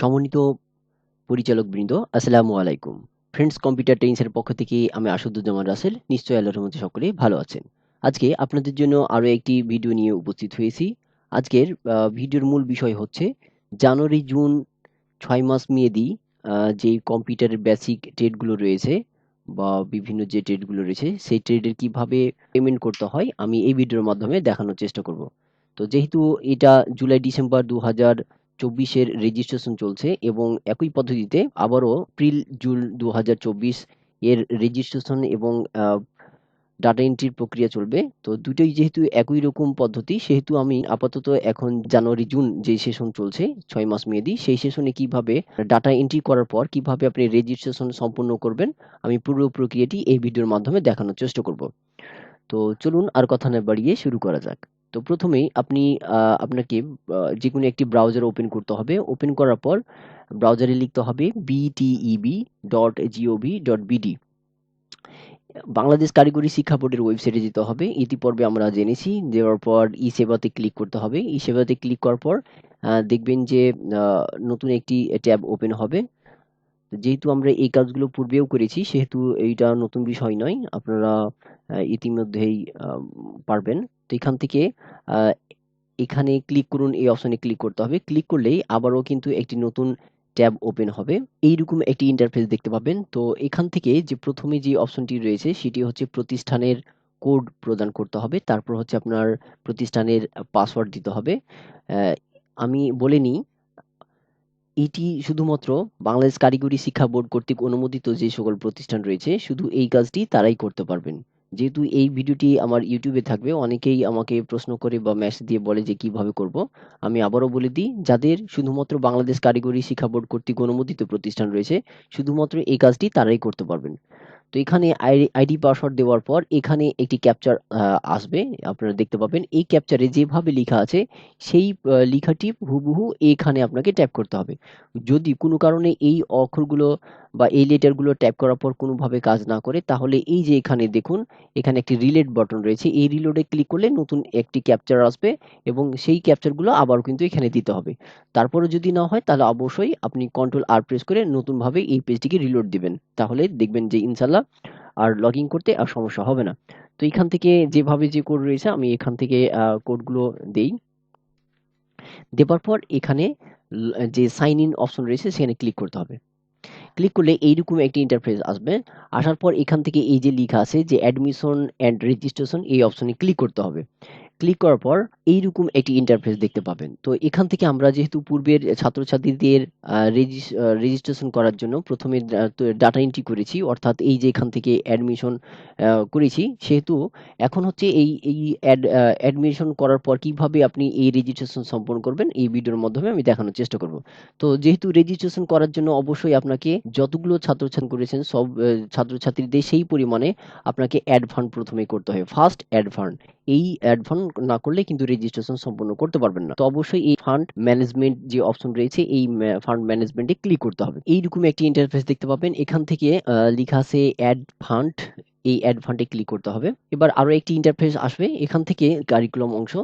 সমন্বিত পরিচালকবৃন্দ আসসালামু আলাইকুম। ফ্রেন্ডস কম্পিউটার ট্রেনিংসের পক্ষ থেকে আমি আসাদুজ্জামান রাসেল, নিশ্চয়ই আল্লাহর মধ্যে সকলে ভালো আছেন। আজকে আপনাদের জন্য আরও একটি ভিডিও নিয়ে উপস্থিত হয়েছি। আজকের ভিডিওর মূল বিষয় হচ্ছে জানুয়ারি, জুন ছয় মাস মেয়াদি যে কম্পিউটারের বেসিক ট্রেডগুলো রয়েছে বা বিভিন্ন যে ট্রেডগুলো রয়েছে, সেই ট্রেডের কীভাবে পেমেন্ট করতে হয়, আমি এই ভিডিওর মাধ্যমে দেখানোর চেষ্টা করব। তো যেহেতু এটা জুলাই, ডিসেম্বর দু হাজার চব্বিশের রেজিস্ট্রেশন চলছে এবং একই পদ্ধতিতে আবারও এপ্রিল, জুন দু হাজার চব্বিশ এর রেজিস্ট্রেশন এবং ডাটা এন্ট্রির প্রক্রিয়া চলবে। তো দুটোই যেহেতু একই রকম পদ্ধতি, সেহেতু আমি আপাতত এখন জানুয়ারি, জুন যে সেশন চলছে, ছয় মাস মেয়াদি, সেই সেশনে কীভাবে ডাটা এন্ট্রি করার পর কীভাবে আপনি রেজিস্ট্রেশন সম্পূর্ণ করবেন, আমি পুরো প্রক্রিয়াটি এই ভিডিওর মাধ্যমে দেখানোর চেষ্টা করব। তো চলুন আর কথা না বাড়িয়ে শুরু করা যাক। তো প্রথমেই আপনি আপনাকে যে কোনো একটি ব্রাউজার ওপেন করতে হবে। ওপেন করার পর ব্রাউজারে লিখতে হবে BTEB dot G O V dot BD Bangladesh কারিগরি শিক্ষা বোর্ডের ওয়েবসাইটে যেতে হবে। ইতিপূর্বে আমরা জেনেছি, দেওয়ার পর ই সেবাতে ক্লিক করতে হবে। ই সেবাতে ক্লিক করার পর দেখবেন যে নতুন একটি ট্যাব ওপেন হবে। তো যেহেতু আমরা এই কাজগুলো পূর্বেও করেছি, সেহেতু এইটা নতুন বিষয় নয়। আপনারা ইতিমধ্যেই পারবেন। তো এখান থেকে এখানে ক্লিক করুন, এই অপশনে ক্লিক করতে হবে। ক্লিক করলেই আবারও কিন্তু একটি নতুন ট্যাব ওপেন হবে। এইরকম একটি ইন্টারফেস দেখতে পাবেন। তো এখান থেকে যে প্রথমে যে অপশনটি রয়েছে, সেটি হচ্ছে প্রতিষ্ঠানের কোড প্রদান করতে হবে। তারপর হচ্ছে আপনার প্রতিষ্ঠানের পাসওয়ার্ড দিতে হবে। আমি বলে নিই, এটি শুধুমাত্র বাংলাদেশ কারিগরি শিক্ষা বোর্ড কর্তৃক অনুমোদিত যে সকল প্রতিষ্ঠান রয়েছে, শুধু এই কাজটি তারাই করতে পারবেন। যেহেতু এই ভিডিওটি আমার ইউটিউবে থাকবে, অনেকেই আমাকে প্রশ্ন করে বা মেসেজ দিয়ে বলে যে কীভাবে করব। আমি আবারও বলে দিই, যাদের শুধুমাত্র বাংলাদেশ কারিগরি শিক্ষা বোর্ড কর্তৃক অনুমোদিত প্রতিষ্ঠান রয়েছে, শুধুমাত্র এই কাজটি তারাই করতে পারবেন। তো এখানে আইডি পাসওয়ার্ড দেওয়ার পর এখানে একটি ক্যাপচার আসবে, আপনারা দেখতে পাবেন। এই ক্যাপচারে যেভাবে লেখা আছে, সেই লেখাটি হুবহু এখানে আপনাকে ট্যাপ করতে হবে। যদি কোনো কারণে এই অক্ষরগুলো বা এই লেটারগুলো ট্যাপ করার পর কোনোভাবে কাজ না করে, তাহলে এই যে এখানে দেখুন, এখানে একটি রিলেট বাটন রয়েছে। এই রিলোডে ক্লিক করলে নতুন একটি ক্যাপচার আসবে এবং সেই ক্যাপচারগুলো আবার কিন্তু এখানে দিতে হবে। তারপরে যদি না হয়, তাহলে অবশ্যই আপনি কন্ট্রোল আর প্রেস করে নতুনভাবে এই পেজটিকে রিলোড দিবেন। তাহলে দেখবেন যে ইনশাল্লাহ আর লগ করতে আর সমস্যা হবে না। তো এখান থেকে যেভাবে যে কোড রয়েছে, আমি এখান থেকে কোডগুলো দেই। দেওয়ার পর এখানে যে সাইন ইন অপশন রয়েছে, সেখানে ক্লিক করতে হবে। ক্লিক করলে এইরকম একটি ইন্টারফেস আসবে। আসার পর এখান থেকে এই যে লেখা আছে যে অ্যাডমিশন অ্যান্ড রেজিস্ট্রেশন এই অপশনে ক্লিক করতে হবে। ক্লিক করার পর এইরকম একটি ইন্টারফেস দেখতে পাবেন। তো এখান থেকে আমরা যেহেতু পূর্বের ছাত্রছাত্রীদের রেজিস্ট্রেশন করার জন্য প্রথমে ডাটা এন্ট্রি করেছি, অর্থাৎ এই যে এখান থেকে অ্যাডমিশন করেছি, সেহেতু এখন হচ্ছে এই এই অ্যাডমিশন করার পর কীভাবে আপনি এই রেজিস্ট্রেশন সম্পন্ন করবেন, এই ভিডিওর মাধ্যমে আমি দেখানোর চেষ্টা করব। তো যেহেতু রেজিস্ট্রেশন করার জন্য অবশ্যই আপনাকে যতগুলো ছাত্রছাত্রী করেছেন, সব ছাত্রছাত্রীদের সেই পরিমাণে আপনাকে অ্যাড ফান্ড প্রথমে করতে হবে। ফার্স্ট অ্যাড ফান্ড এই অ্যাড ফান্ড না করলে কিন্তু রেজিস্ট্রেশন সম্পন্ন করতে পারবেন না। তো অবশ্যই এই ফান্ড ম্যানেজমেন্ট যে অপশন রয়েছে, এই ফান্ড ম্যানেজমেন্টে ক্লিক করতে হবে। এইরকম একটি ইন্টারফেস দেখতে পাবেন। এখান থেকে লেখা আছে অ্যাড ফান্ড এই অ্যাড ফান্ডে ক্লিক করতে হবে। এবার আরও একটি ইন্টারফেস আসবে। এখান থেকে কারিকুলাম অংশ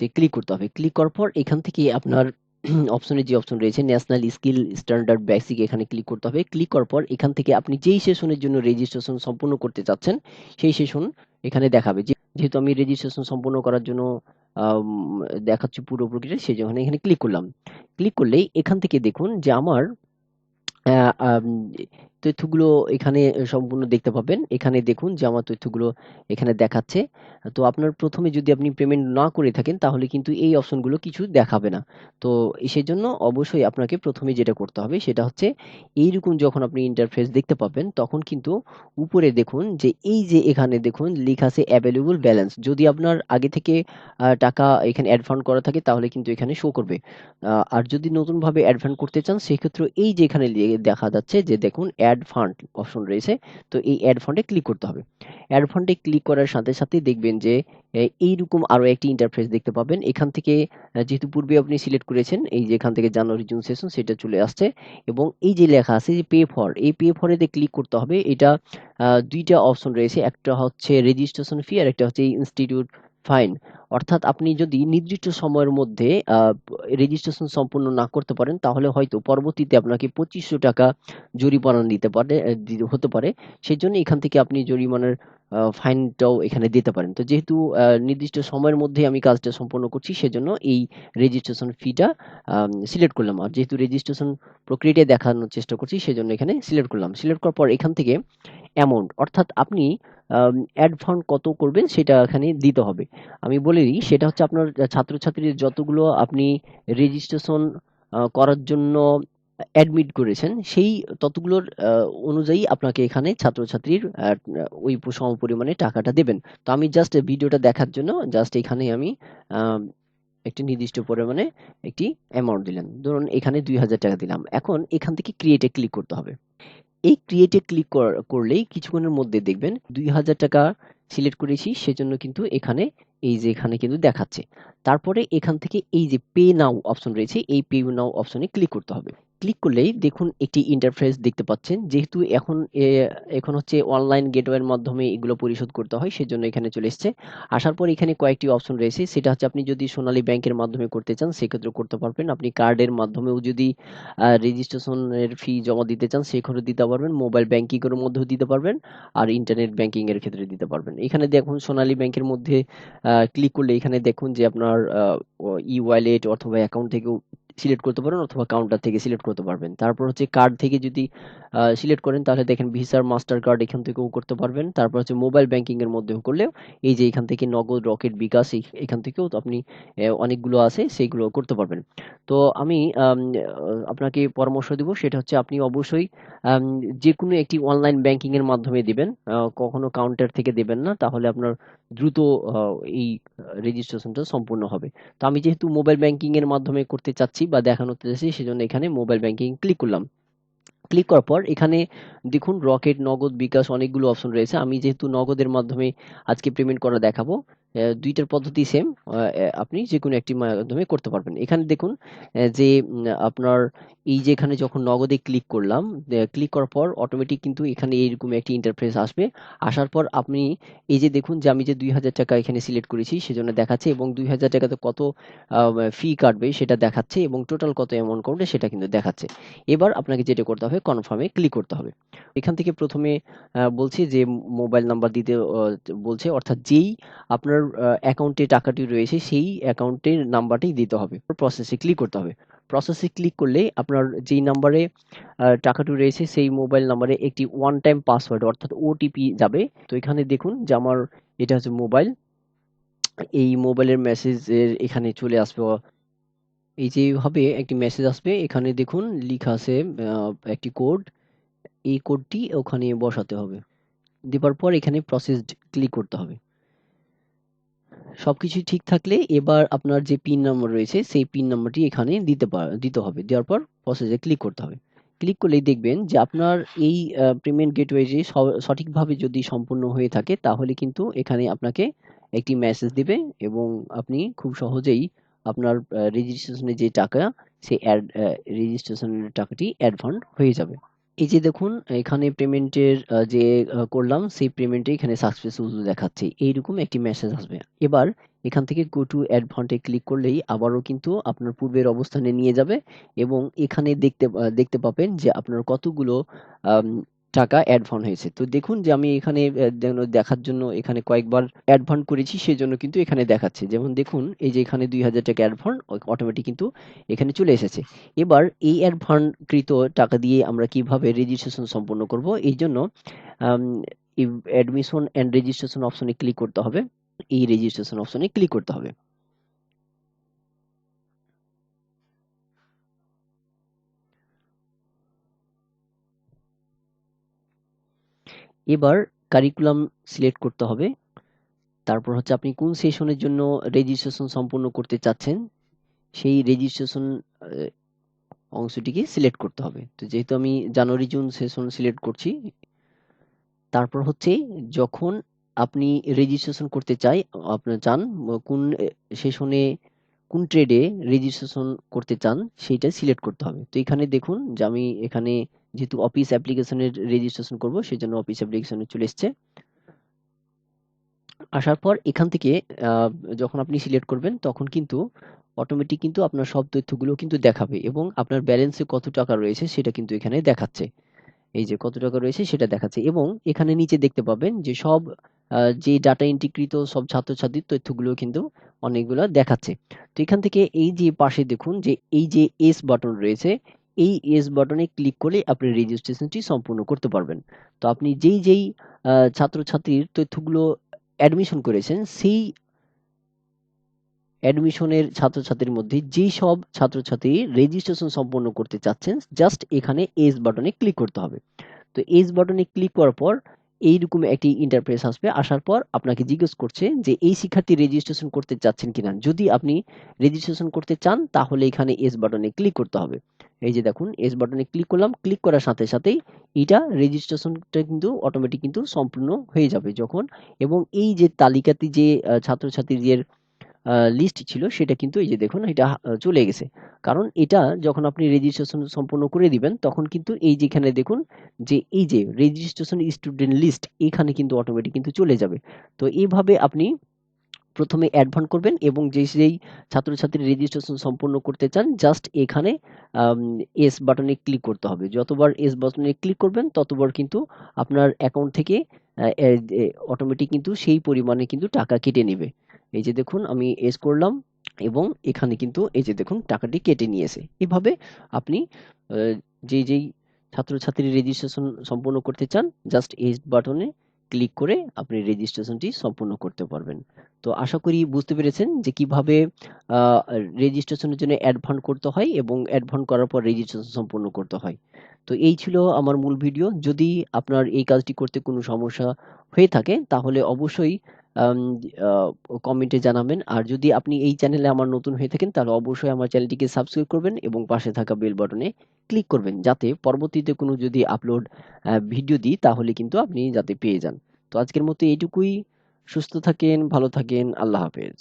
তে ক্লিক করতে হবে। ক্লিক করার পর এখান থেকে আপনার অপশনে যে অপশন রয়েছে ন্যাশনাল স্কিল স্ট্যান্ডার্ড বেসিক এখানে ক্লিক করতে হবে। ক্লিক করার পর এখান থেকে আপনি যেই সেশনের জন্য রেজিস্ট্রেশন সম্পূর্ণ করতে চাচ্ছেন, সেই সেশন এখানে দেখাবে। যেহেতু আমি রেজিস্ট্রেশন সম্পূর্ণ করার জন্য দেখাচ্ছি পুরো প্রক্রিয়া সেই জন্য এখানে ক্লিক করলাম। ক্লিক করলেই এখান থেকে দেখুন যে আমার তথ্যগুলো এখানে সম্পূর্ণ দেখতে পাবেন। এখানে দেখুন যে আমার তথ্যগুলো এখানে দেখাচ্ছে। তো আপনার প্রথমে যদি আপনি পেমেন্ট না করে থাকেন, তাহলে কিন্তু এই অপশনগুলো কিছু দেখাবে না। তো সেই জন্য অবশ্যই আপনাকে প্রথমে যেটা করতে হবে, সেটা হচ্ছে এইরকম যখন আপনি ইন্টারফেস দেখতে পাবেন, তখন কিন্তু উপরে দেখুন যে এই যে এখানে দেখুন লেখা আছে অ্যাভেলেবল ব্যালেন্স যদি আপনার আগে থেকে টাকা এখানে অ্যাডভান্স করা থাকে, তাহলে কিন্তু এখানে শো করবে। আর যদি নতুনভাবে অ্যাডভান্স করতে চান সেক্ষেত্রে এই যে এখানে দেখা যাচ্ছে যে দেখুন অ্যাড ফান্ড অপশন রয়েছে, তো এই অ্যাড ফান্ডে ক্লিক করতে হবে। অ্যাড ফান্ডে ক্লিক করার সাথে সাথে দেখবেন যে এইরকম আরও একটি ইন্টারফেস দেখতে পাবেন। এখান থেকে যেহেতু পূর্বে আপনি সিলেক্ট করেছেন, এই যে এখান থেকে জানুয়ারি, জুন সেশন সেটা চলে আসছে এবং এই যে লেখা আছে যে পে ফর এই পে ফরেতে ক্লিক করতে হবে। এটা দুইটা অপশন রয়েছে, একটা হচ্ছে রেজিস্ট্রেশন ফি আর একটা হচ্ছে ইনস্টিটিউট ফাইন। অর্থাৎ আপনি যদি নির্দিষ্ট সময়ের মধ্যে রেজিস্ট্রেশন সম্পূর্ণ না করতে পারেন, তাহলে হয়তো পরবর্তীতে আপনাকে পঁচিশশো টাকা জরিমানা দিতে পারে হতে পারে। সেই জন্য এখান থেকে আপনি জরিমানার ফাইনটাও এখানে দিতে পারেন। তো যেহেতু নির্দিষ্ট সময়ের মধ্যে আমি কাজটা সম্পন্ন করছি, সেজন্য এই রেজিস্ট্রেশন ফিটা সিলেক্ট করলাম। আর যেহেতু রেজিস্ট্রেশন প্রক্রিয়াটা দেখানোর চেষ্টা করছি, সেজন্য এখানে সিলেক্ট করলাম। সিলেক্ট করার পর এখান থেকে অ্যামাউন্ট অর্থাৎ আপনি অ্যাড ফান্ড কত করবেন সেটা এখানে দিতে হবে। আমি বলে দিই, সেটা হচ্ছে আপনার ছাত্রছাত্রীর যতগুলো আপনি রেজিস্ট্রেশন করার জন্য অ্যাডমিট করেছেন, সেই ততগুলোর অনুযায়ী আপনাকে এখানে ছাত্রছাত্রীর ওই সম পরিমাণে টাকাটা দেবেন। তো আমি জাস্ট ভিডিওটা দেখার জন্য জাস্ট এখানে আমি একটি নির্দিষ্ট পরিমাণে একটি অ্যামাউন্ট দিলাম ধরুন এখানে দুই হাজার টাকা দিলাম। এখন এখান থেকে ক্রিয়েটে ক্লিক করতে হবে। এই ক্রিয়েটে ক্লিক করলেই কিছুক্ষণের মধ্যে দেখবেন দুই হাজার টাকা সিলেক্ট করেছি, সেজন্য কিন্তু এখানে এই যে এখানে কিন্তু দেখাচ্ছে। তারপরে এখান থেকে এই যে পে নাও অপশন রয়েছে, এই পে নাও অপশনে ক্লিক করতে হবে। ক্লিক করলেই দেখুন একটি ইন্টারফেস দেখতে পাচ্ছেন। যেহেতু এখন এখন হচ্ছে অনলাইন গেটওয়ের মাধ্যমে এগুলো পরিশোধ করতে হয়, সেজন্য এখানে চলে এসেছে। আসার পর এখানে কয়েকটি অপশন রয়েছে। সেটা হচ্ছে আপনি যদি সোনালী ব্যাংকের মাধ্যমে করতে চান সেক্ষেত্রে করতে পারবেন। আপনি কার্ডের মাধ্যমেও যদি রেজিস্ট্রেশনের ফি জমা দিতে চান সেক্ষেত্রে দিতে পারবেন। মোবাইল ব্যাংকিং এর মধ্যেও দিতে পারবেন আর ইন্টারনেট ব্যাংকিং এর ক্ষেত্রে দিতে পারবেন। এখানে দেখুন সোনালী ব্যাংকের মধ্যে ক্লিক করলে এখানে দেখুন যে আপনার ই ওয়ালেট অথবা অ্যাকাউন্ট থেকেও সিলেক্ট করতে পারেন অথবা কাউন্টার থেকে সিলেক্ট করতে পারবেন। তারপর হচ্ছে কার্ড থেকে যদি সিলেক্ট করেন তাহলে দেখেন ভিসার মাস্টার কার্ড এখান থেকেও করতে পারবেন। তারপর হচ্ছে মোবাইল ব্যাংকিং এর মধ্যেও করলেও এই যে এখান থেকে নগদ রকেট বিকাশ এখান থেকেও আপনি অনেকগুলো আছে, সেইগুলো করতে পারবেন। তো আমি আপনাকে পরামর্শ দিব, সেটা হচ্ছে আপনি অবশ্যই যে কোনো একটি অনলাইন ব্যাংকিং এর মাধ্যমে দিবেন কখনো কাউন্টার থেকে দিবেন না, তাহলে আপনার দ্রুত এই রেজিস্ট্রেশনটা সম্পূর্ণ হবে। তো আমি যেহেতু মোবাইল ব্যাংকিং এর মাধ্যমে করতে চাচ্ছি বা দেখানোতে চাইছি সেজন্য এখানে মোবাইল ব্যাংকিং ক্লিক করলাম। ক্লিক করার পর এখানে দেখুন রকেট নগদ, বিকাশ অনেকগুলো অপশন রয়েছে। আমি যেহেতু নগদের মাধ্যমে আজকে পেমেন্ট করা দেখাবো দুইটার পদ্ধতি সেম আপনি যে কোনো একটি মাধ্যমে করতে পারবেন। এখানে দেখুন যে আপনার এই যে, এখানে যখন নগদে ক্লিক করলাম ক্লিক করার পর অটোমেটিক কিন্তু এখানে এইরকম একটি ইন্টারফেস আসবে। আসার পর আপনি এই যে, দেখুন যে, আমি যে, দুই হাজার টাকা এখানে সিলেক্ট করেছি, সেজন্য দেখাচ্ছে এবং দুই হাজার টাকাতে কত ফি কাটবে সেটা দেখাচ্ছে এবং টোটাল কত অ্যামাউন্ট করবে সেটা কিন্তু দেখাচ্ছে। এবার আপনাকে যেটা করতে হবে কনফার্মে ক্লিক করতে হবে। এখান থেকে প্রথমে বলছে যে মোবাইল নাম্বার দিতে বলছে, অর্থাৎ যেই আপনার অ্যাকাউন্টে টাকাটি রয়েছে, সেই অ্যাকাউন্টের নাম্বারটাই দিতে হবে। প্রসেসে ক্লিক করতে হবে। প্রসেসে ক্লিক করলে আপনার যেই নাম্বারে টাকাটি রয়েছে, সেই মোবাইল নাম্বারে একটি ওয়ান টাইম পাসওয়ার্ড অর্থাৎ ওটিপি যাবে। তো এখানে দেখুন যে আমার এটা হচ্ছে মোবাইল এই মোবাইলের মেসেজের এখানে চলে আসবে। এই যেভাবে একটি মেসেজ আসবে, এখানে দেখুন লেখা আছে একটি কোড এই কোডটি ওখানে বসাতে হবে। দেওয়ার পর এখানে প্রসেসড ক্লিক করতে হবে। সবকিছু ঠিক থাকলে এবার আপনার যে পিন নাম্বার রয়েছে, সেই পিন নাম্বারটি এখানে দিতে দিতে হবে। দেওয়ার পর প্রসেসে ক্লিক করতে হবে। ক্লিক করলেই দেখবেন যে আপনার এই পেমেন্ট গেটওয়েটি সঠিকভাবে যদি সম্পূর্ণ হয়ে থাকে, তাহলে কিন্তু এখানে আপনাকে একটি মেসেজ দিবে এবং আপনি খুব সহজেই আপনার রেজিস্ট্রেশনের যে টাকা, সেই অ্যাড রেজিস্ট্রেশনের টাকাটি অ্যাডভান্স হয়ে যাবে। এই যে দেখুন, এখানে পেমেন্টের যে করলাম, সেই পেমেন্টে এখানে সাকসেসফুল দেখাচ্ছে। এইরকম একটি মেসেজ আসবে। এবার এখান থেকে গো টু অ্যাডভান্টে ক্লিক করলেই আবারও কিন্তু আপনার পূর্বের অবস্থানে নিয়ে যাবে এবং এখানে দেখতে দেখতে পাবেন যে আপনার কতগুলো টাকা অ্যাডভান্স হয়েছে। তো দেখুন যে আমি এখানে যেন দেখার জন্য এখানে কয়েকবার অ্যাডভান্স করেছি সেই জন্য কিন্তু এখানে দেখাচ্ছে। যেমন দেখুন, এই যে এখানে দুই হাজার টাকা অ্যাডভান্স অটোমেটিক কিন্তু এখানে চলে এসেছে। এবার এই অ্যাডভান্সকৃত টাকা দিয়ে আমরা কীভাবে রেজিস্ট্রেশন সম্পন্ন করব? এই জন্য অ্যাডমিশন অ্যান্ড রেজিস্ট্রেশন অপশনে ক্লিক করতে হবে। এই রেজিস্ট্রেশন অপশনে ক্লিক করতে হবে। এবার কারিকুলাম সিলেক্ট করতে হবে। তারপর হচ্ছে আপনি কোন সেশনের জন্য রেজিস্ট্রেশন সম্পূর্ণ করতে চাচ্ছেন, সেই রেজিস্ট্রেশন অংশটিকে সিলেক্ট করতে হবে। তো যেহেতু আমি জানুয়ারি, জুন সেশন সিলেক্ট করছি, তারপর হচ্ছে যখন আপনি রেজিস্ট্রেশন করতে চাই আপনার চান কোন সেশনে কোন ট্রেডে রেজিস্ট্রেশন করতে চান, সেইটা সিলেক্ট করতে হবে। তো এখানে দেখুন যে আমি এখানে যেহেতু অফিস অ্যাপ্লিকেশনের রেজিস্ট্রেশন করব সেই জন্য অফিস অ্যাপ্লিকেশনে চলে এসছে। আসার পর এখান থেকে যখন আপনি সিলেক্ট করবেন, তখন কিন্তু অটোমেটিক কিন্তু আপনার সব তথ্যগুলো কিন্তু দেখাবে এবং আপনার ব্যালেন্সে কত টাকা রয়েছে সেটা কিন্তু এখানে দেখাচ্ছে। এই যে কত টাকা রয়েছে সেটা দেখাচ্ছে এবং এখানে নিচে দেখতে পাবেন যে সব যে ডাটা এন্ট্রিকৃত সব ছাত্রছাত্রীর তথ্যগুলো কিন্তু অনেকগুলো দেখাচ্ছে। তো এখান থেকে এই যে পাশে দেখুন যে এই যে এস বাটন রয়েছে এই এস বাটনে ক্লিক করে আপনি রেজিস্ট্রেশনটি সম্পূর্ণ করতে পারবেন। তো আপনি যেই যেই ছাত্রছাত্রীর তথ্যগুলো অ্যাডমিশন করেছেন, সেই অ্যাডমিশনের ছাত্রছাত্রীর মধ্যে যেই সব ছাত্রছাত্রী রেজিস্ট্রেশন সম্পন্ন করতে চাচ্ছেন জাস্ট এখানে এস বাটনে ক্লিক করতে হবে। তো এস বাটনে ক্লিক করার পর এইরকম একটি ইন্টারপ্রেস আসবে, আসার পর আপনাকে জিজ্ঞেস করছে যে এই শিক্ষার্থী রেজিস্ট্রেশন করতে চাচ্ছেন কিনা। যদি আপনি রেজিস্ট্রেশন করতে চান, তাহলে এখানে এস বাটনে ক্লিক করতে হবে। এই যে দেখুন এস বাটনে ক্লিক করলাম ক্লিক করার সাথে সাথেই এটা রেজিস্ট্রেশনটা কিন্তু অটোমেটিক কিন্তু সম্পূর্ণ হয়ে যাবে যখন। এবং এই যে তালিকাতে যে ছাত্রছাত্রীদের লিস্ট ছিল, সেটা কিন্তু এই যে দেখুন, এটা চলে গেছে। কারণ এটা যখন আপনি রেজিস্ট্রেশন সম্পূর্ণ করে দিবেন, তখন কিন্তু এই যেখানে দেখুন যে এই যে রেজিস্ট্রেশন স্টুডেন্ট লিস্ট এখানে কিন্তু অটোমেটিক কিন্তু চলে যাবে। তো এইভাবে আপনি প্রথমে অ্যাডভান্স করবেন এবং যে যেই ছাত্রছাত্রী রেজিস্ট্রেশন সম্পূর্ণ করতে চান জাস্ট এখানে এস বাটনে ক্লিক করতে হবে। যতবার এস বাটনে ক্লিক করবেন, ততবার কিন্তু আপনার অ্যাকাউন্ট থেকে অটোমেটিক কিন্তু সেই পরিমাণে কিন্তু টাকা কেটে নেবে। এই যে দেখুন আমি এস করলাম এবং এখানে কিন্তু এই যে দেখুন টাকাটি কেটে নিয়েছে। এভাবে আপনি আহ, যেই যেই ছাত্রছাত্রী রেজিস্ট্রেশন সম্পূর্ণ করতে চান জাস্ট এস বাটনে ক্লিক করে আপনি রেজিস্ট্রেশনটি সম্পূর্ণ করতে পারবেন। তো আশা করি বুঝতে পেরেছেন যে কীভাবে রেজিস্ট্রেশনের জন্য অ্যাডভান্স করতে হয় এবং অ্যাডভান্স করার পর রেজিস্ট্রেশন সম্পূর্ণ করতে হয়। তো এই ছিল আমার মূল ভিডিও যদি আপনার এই কাজটি করতে কোনো সমস্যা হয়ে থাকে তাহলে অবশ্যই কমেন্টে জানাবেন। আর যদি আপনি এই চ্যানেলে আমার নতুন হয়ে থাকেন, তাহলে অবশ্যই আমার চ্যানেলটিকে সাবস্ক্রাইব করবেন এবং পাশে থাকা বেল বাটনে ক্লিক করবেন, যাতে পরবর্তীতে কোনো যদি আপলোড ভিডিও দিই, তাহলে কিন্তু আপনি যাতে পেয়ে যান। তো আজকের মতো এইটুকুই। সুস্থ থাকেন, ভালো থাকেন, আল্লাহ হাফেজ।